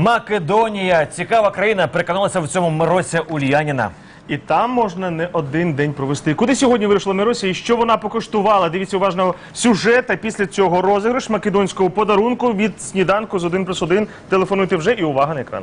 Македонія, цікава країна, переконалася в цьому Мирося Ульяніна. І там можна не один день провести. Куди сьогодні вирішила Мирося і що вона покоштувала? Дивіться уважно сюжет, а після цього розіграш македонського подарунку від сніданку з 1 плюс 1. Телефонуйте вже і увага на екран.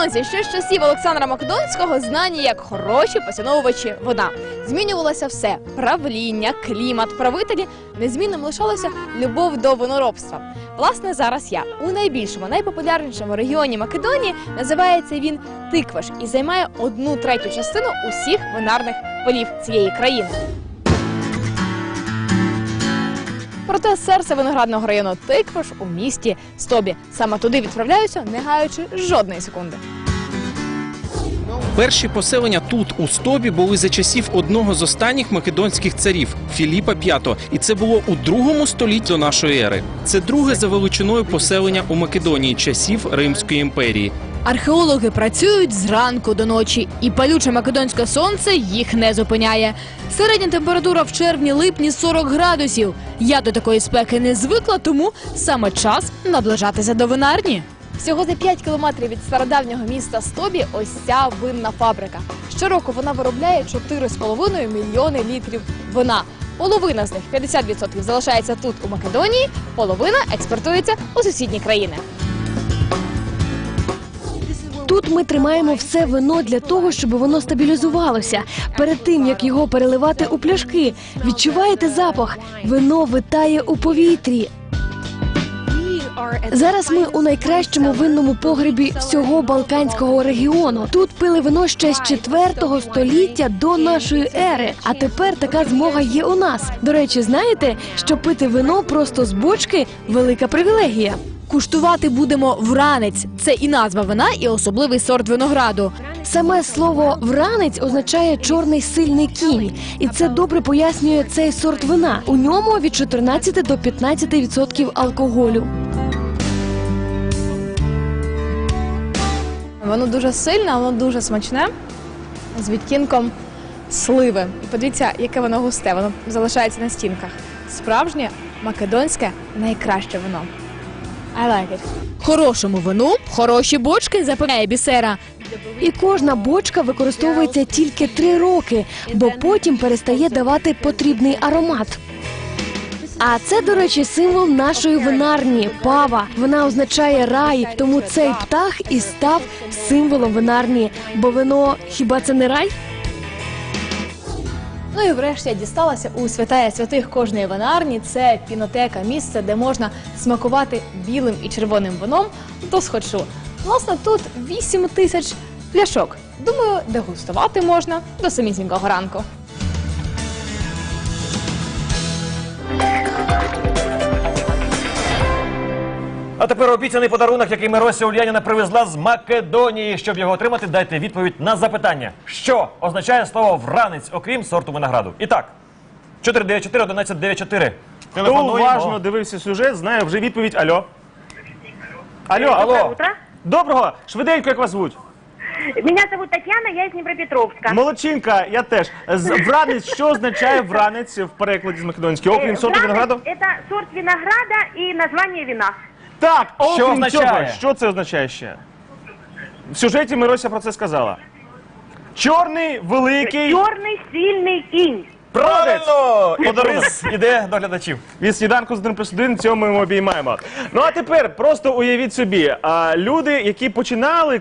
Македонці ще з часів Олександра Македонського знані як хороші поціновувачі вина. Змінювалося все: правління, клімат, правителі. Незмінним лишалося любов до виноробства. Власне, зараз я у найбільшому, найпопулярнішому регіоні Македонії називається він Тикваш і займає одну третю частину усіх винарних полів цієї країни. Проте серце виноградного району Тикваш у місті Стобі. Саме туди відправляюся, не гаючи жодної секунди. Перші поселення тут, у Стобі, були за часів одного з останніх македонських царів Філіпа V. І це було у другому столітті до нашої ери. Це друге за величиною поселення у Македонії часів Римської імперії. Археологи працюють зранку до ночі, і палюче македонське сонце їх не зупиняє. Середня температура в червні-липні 40 градусів. Я до такої спеки не звикла, тому саме час наближатися до винарні. Всього за 5 кілометрів від стародавнього міста Стобі ось ця винна фабрика. Щороку вона виробляє 4,5 мільйони літрів вина. Половина з них 50% залишається тут у Македонії, половина експортується у сусідні країни. Тут ми тримаємо все вино для того, щоб воно стабілізувалося. Перед тим як його переливати у пляшки, відчуваєте запах? Вино витає у повітрі. Зараз ми у найкращому винному погребі всього Балканського регіону. Тут пили вино ще з 4 століття до нашої ери. А тепер така змога є у нас. До речі, знаєте, що пити вино просто з бочки велика привілегія. Куштувати будемо вранець. Це і назва вина, і особливий сорт винограду. Саме слово вранець означає чорний сильний кінь, і це добре пояснює цей сорт вина. У ньому від 14 до 15% відсотків алкоголю. Воно дуже сильне, воно дуже смачне з відтінком сливи. І подивіться, яке воно густе, воно залишається на стінках. Справжнє македонське найкраще вино. I like it. Хорошому вину хороші бочки, запевняє бісера. І кожна бочка використовується тільки три роки, бо потім перестає давати потрібний аромат. А це, до речі, символ нашої винарні пава. Вона означає рай, тому цей птах і став символом винарні. Бо вино хіба це не рай? Ну і врешті я дісталася у святая святих кожної винарні. Це пінотека, місце, де можна смакувати білим і червоним вином до схочу. Власне, тут 8 тисяч пляшок. Думаю, дегустувати можна до самісінького ранку. Тепер обіцяний подарунок, який Мирося Ульяніна привезла з Македонії. Щоб його отримати, дайте відповідь на запитання, що означає слово вранець, окрім сорту винограду. І так, 494 1194. Хто Телефонуємо. уважно дивився сюжет, знає вже відповідь. Алло. Алло, Алло. алло. утро. Доброго, швиденько, як вас звуть? Меня зовут Татьяна, я из Днепропетровска. Молодчинка, я теж. З вранець, що означає вранець в перекладі з македонського, окрім Э, сорту винограду? Это сорт винограда и название вина. Так, окрім означає? цього, що це означає ще? В сюжеті Мирося про це сказала. Чорний, великий, чорний сильний кінь, Правильно! І іде до глядачів. від сніданку з 1 плюс 1, цьому ми обіймаємо. Ну а тепер просто уявіть собі, а, люди, які починали